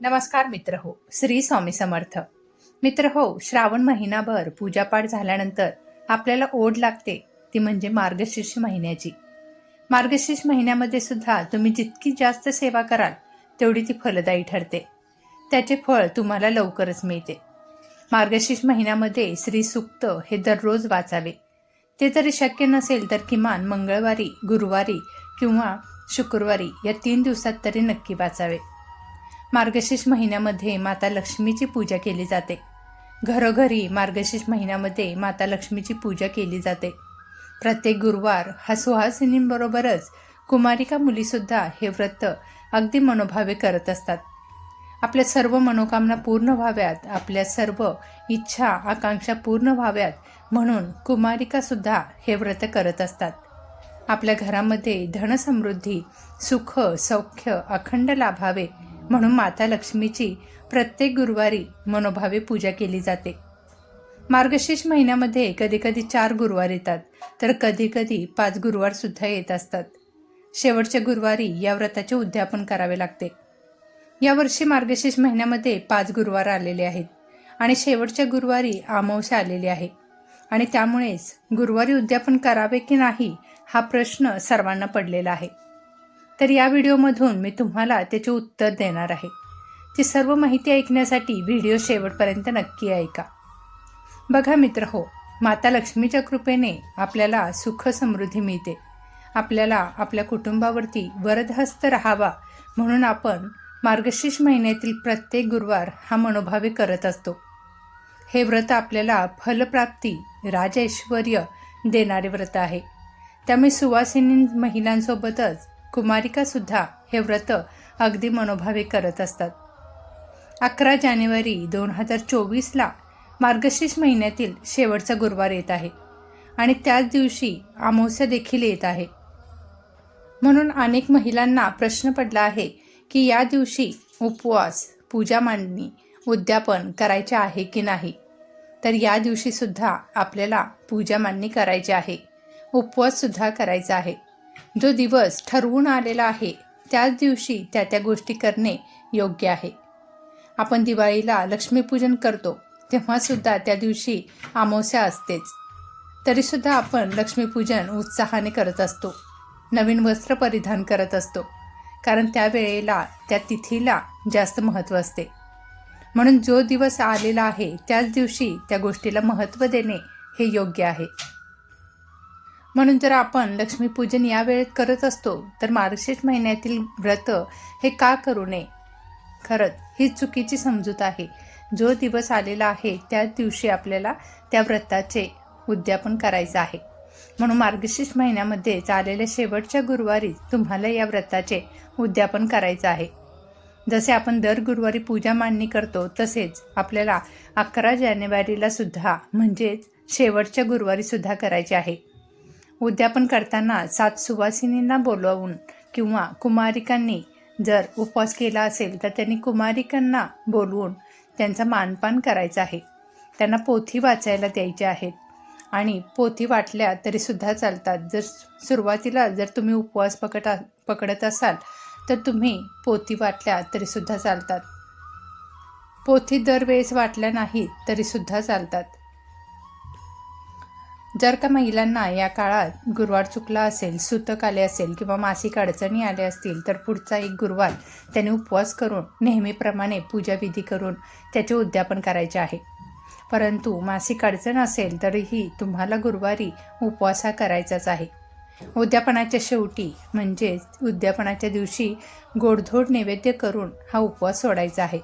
नमस्कार मित्र हो श्री स्वामी समर्थ. मित्र हो श्रावण महिनाभर पूजापाठ झाल्यानंतर आपल्याला ओढ लागते ती म्हणजे मार्गशीर्ष महिन्याची. मार्गशीर्ष महिन्यामध्ये सुद्धा तुम्ही जितकी जास्त सेवा कराल तेवढी ती फलदायी ठरते. त्याचे फळ तुम्हाला लवकरच मिळते. मार्गशीर्ष महिन्यामध्ये श्री सुक्त हे दररोज वाचावे. ते तरी शक्य नसेल तर किमान मंगळवारी गुरुवारी किंवा शुक्रवारी या तीन दिवसात तरी नक्की वाचावे. मार्गशीर्ष महिन्यामध्ये माता लक्ष्मीची पूजा केली जाते. घरोघरी मार्गशीर्ष महिन्यामध्ये माता लक्ष्मीची पूजा केली जाते. प्रत्येक गुरुवार हा सुहासिनींबरोबरच कुमारिका मुलीसुद्धा हे व्रत अगदी मनोभावे करत असतात. आपल्या सर्व मनोकामना पूर्ण व्हाव्यात आपल्या सर्व इच्छा आकांक्षा पूर्ण व्हाव्यात म्हणून कुमारिकासुद्धा हे व्रत करत असतात. आपल्या घरामध्ये धनसमृद्धी सुख सौख्य अखंड लाभावे म्हणून माता लक्ष्मीची प्रत्येक गुरुवारी मनोभावे पूजा केली जाते. मार्गशीर्ष महिन्यामध्ये कधीकधी चार गुरुवार येतात तर कधीकधी पाच गुरुवार सुद्धा येत असतात. शेवटच्या गुरुवारी या व्रताचे उद्यापन करावे लागते. यावर्षी मार्गशीर्ष महिन्यामध्ये पाच गुरुवार आलेले आहेत आणि शेवटच्या गुरुवारी अमावस्या आलेली आहे. आणि त्यामुळेच गुरुवारी उद्यापन करावे की नाही हा प्रश्न सर्वांना पडलेला आहे. तर या व्हिडिओमधून मी तुम्हाला त्याचे उत्तर देणार आहे. ती सर्व माहिती ऐकण्यासाठी व्हिडिओ शेवटपर्यंत नक्की ऐका. बघा मित्र हो माता लक्ष्मीच्या कृपेने आपल्याला सुख समृद्धी मिळते. आपल्याला आपल्या कुटुंबावरती वरदहस्त राहावा म्हणून आपण मार्गशीर्ष महिन्यातील प्रत्येक गुरुवार हा मनोभावे करत असतो. हे व्रत आपल्याला फलप्राप्ती राजैश्वर्य देणारे व्रत आहे. त्यामुळे सुवासिनी महिलांसोबतच कुमारिकासुद्धा हे व्रत अगदी मनोभावे करत असतात. अकरा जानेवारी दोन हजार चोवीसला मार्गशीर्ष महिन्यातील शेवटचा गुरुवार येत आहे आणि त्याच दिवशी अमावस्या देखील येत आहे. म्हणून अनेक महिलांना प्रश्न पडला आहे की या दिवशी उपवास पूजा मांडणी उद्यापन करायचे आहे की नाही? तर या दिवशीसुद्धा आपल्याला पूजा मांडणी करायची आहे. उपवाससुद्धा करायचा आहे. जो दिवस ठरवून आलेला आहे त्याच दिवशी त्या त्या गोष्टी करणे योग्य आहे. आपण दिवाळीला लक्ष्मीपूजन करतो तेव्हासुद्धा त्या दिवशी अमावस्या असतेच. तरीसुद्धा आपण लक्ष्मीपूजन उत्साहाने करत असतो नवीन वस्त्र परिधान करत असतो कारण त्या वेळेला त्या तिथीला जास्त महत्त्व असते. म्हणून जो दिवस आलेला आहे त्याच दिवशी त्या गोष्टीला महत्त्व देणे हे योग्य आहे. म्हणून जर आपण लक्ष्मीपूजन या वेळेत करत असतो तर मार्गशीर्ष महिन्यातील व्रत हे का करू नये? खरंच ही चुकीची समजूत आहे. जो दिवस आलेला आहे त्या दिवशी आपल्याला त्या व्रताचे उद्यापन करायचं आहे. म्हणून मार्गशीर्ष महिन्यामध्ये आलेल्या शेवटच्या गुरुवारी तुम्हाला या व्रताचे उद्यापन करायचं आहे. जसे आपण दर गुरुवारी पूजा मांडणी करतो तसेच आपल्याला अकरा जानेवारीला सुद्धा म्हणजेच शेवटच्या गुरुवारी सुद्धा करायचे आहे. उद्यापन करताना सात सुवासिनींना बोलवून किंवा कुमारिकांनी जर उपवास केला असेल तर त्यांनी कुमारिकांना बोलवून त्यांचा मानपान करायचा आहे. त्यांना पोथी वाचायला द्यायचे आहेत. आणि पोथी वाटल्या तरीसुद्धा चालतात. जर सुरुवातीला जर तुम्ही उपवास पकड पकडत असाल तर तुम्ही पोथी वाटल्या तरीसुद्धा चालतात. पोथी दरवेळेस वाटल्या नाहीत तरीसुद्धा चालतात. जर का महिलांना या काळात गुरुवार चुकला असेल सुतक आले असेल किंवा मासिक अडचणी आल्या असतील तर पुढचा एक गुरुवार त्याने उपवास करून नेहमीप्रमाणे पूजाविधी करून त्याचे उद्यापन करायचे आहे. परंतु मासिक अडचण असेल तरीही तुम्हाला गुरुवारी उपवास हा करायचाच आहे. उद्यापनाच्या शेवटी म्हणजेच उद्यापनाच्या दिवशी गोडधोड नैवेद्य करून हा उपवास सोडायचा आहे.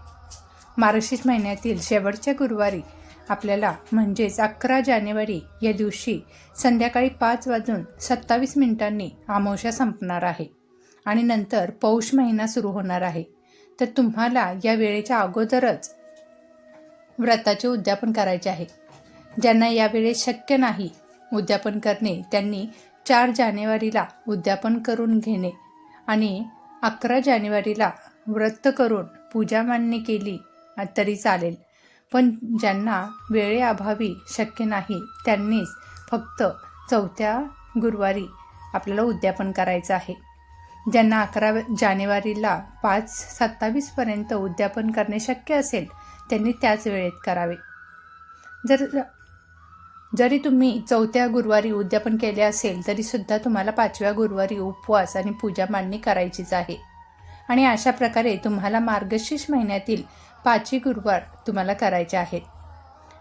मार्गशीर्ष महिन्यातील शेवटच्या गुरुवारी आपल्याला म्हणजेच अकरा जानेवारी या दिवशी संध्याकाळी पाच वाजून सत्तावीस मिनिटांनी आमोशा संपणार आहे आणि नंतर पौष महिना सुरू होणार आहे. तर तुम्हाला या वेळेच्या अगोदरच व्रताचे उद्यापन करायचे आहे. ज्यांना यावेळेस शक्य नाही उद्यापन करणे त्यांनी चार जानेवारीला उद्यापन करून घेणे आणि अकरा जानेवारीला व्रत करून पूजा मान्य केली तरी चालेल. पण ज्यांना वेळेअभावी शक्य नाही त्यांनीच फक्त चौथ्या गुरुवारी आपल्याला उद्यापन करायचं आहे. ज्यांना अकरा जानेवारीला पाच सत्तावीसपर्यंत उद्यापन करणे शक्य असेल त्यांनी त्याच वेळेत करावे. जर जरी तुम्ही चौथ्या गुरुवारी उद्यापन केले असेल तरीसुद्धा तुम्हाला पाचव्या गुरुवारी उपवास आणि पूजा मांडणी करायचीच आहे. आणि अशा प्रकारे तुम्हाला मार्गशीर्ष महिन्यातील पाची गुरुवार तुम्हाला करायचे आहेत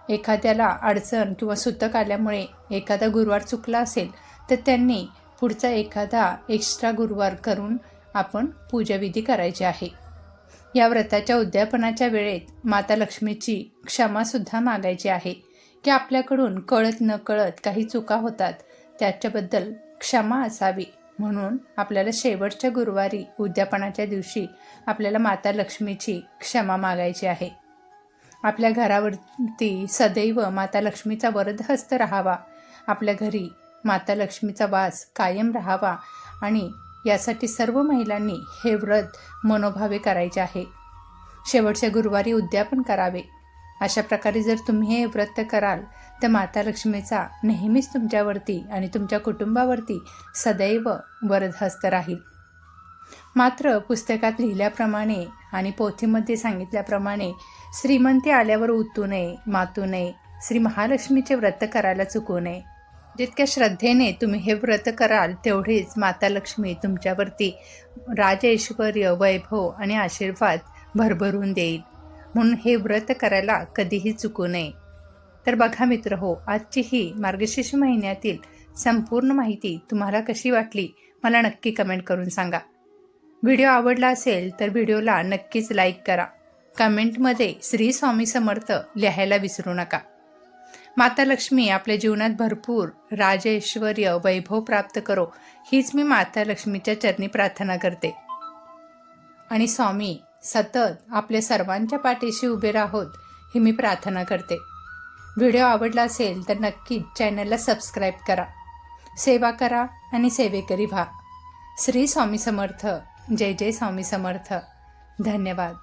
एखाद्याला अडचण किंवा सुतक आल्यामुळे एखादा गुरुवार चुकला असेल तर त्यांनी पुढचा एखादा एक्स्ट्रा गुरुवार करून आपण पूजाविधी करायची आहे. या व्रताच्या उद्यापनाच्या वेळेत माता लक्ष्मीची क्षमासुद्धा मागायची आहे. की आपल्याकडून कळत न कळत काही चुका होतात त्याच्याबद्दल क्षमा असावी. म्हणून आपल्याला शेवटच्या गुरुवारी उद्यापनाच्या दिवशी आपल्याला माता लक्ष्मीची क्षमा मागायची आहे. आपल्या घरावरती सदैव माता लक्ष्मीचा वरदहस्त राहावा. आपल्या घरी माता लक्ष्मीचा वास कायम राहावा आणि यासाठी सर्व महिलांनी हे व्रत मनोभावे करायचे आहे. शेवटच्या गुरुवारी उद्यापन करावे. अशा प्रकारे जर तुम्ही हे व्रत कराल तर माता लक्ष्मीचा नेहमीच तुमच्यावरती आणि तुमच्या कुटुंबावरती सदैव वरदहस्त राहील. मात्र पुस्तकात लिहिल्याप्रमाणे आणि पोथीमध्ये सांगितल्याप्रमाणे श्रीमंती आल्यावर उतू नये मातू नये श्री महालक्ष्मीचे व्रत करायला चुकू नये. जितक्या श्रद्धेने तुम्ही हे व्रत कराल तेवढेच माता लक्ष्मी तुमच्यावरती राजऐश्वर वैभव आणि आशीर्वाद भरभरून देईल. म्हणून हे व्रत करायला कधीही चुकू नये. तर बघा मित्र हो आजची ही मार्गशीर्ष महिन्यातील संपूर्ण माहिती तुम्हाला कशी वाटली मला नक्की कमेंट करून सांगा. व्हिडिओ आवडला असेल तर व्हिडिओला नक्कीच लाईक करा. कमेंटमध्ये श्री स्वामी समर्थ लिहायला विसरू नका. माता लक्ष्मी आपल्या जीवनात भरपूर राजऐश्वर वैभव प्राप्त करो हीच मी माता लक्ष्मीच्या चरणी प्रार्थना करते. आणि स्वामी सतत आपल्या सर्वांच्या पाठीशी उभे राहोत ही मी प्रार्थना करते. व्हिडिओ आवडला असेल तर नक्कीच चॅनलला सबस्क्राईब करा. सेवा करा आणि सेवेकरी व्हा. श्री स्वामी समर्थ. जय जय स्वामी समर्थ. धन्यवाद.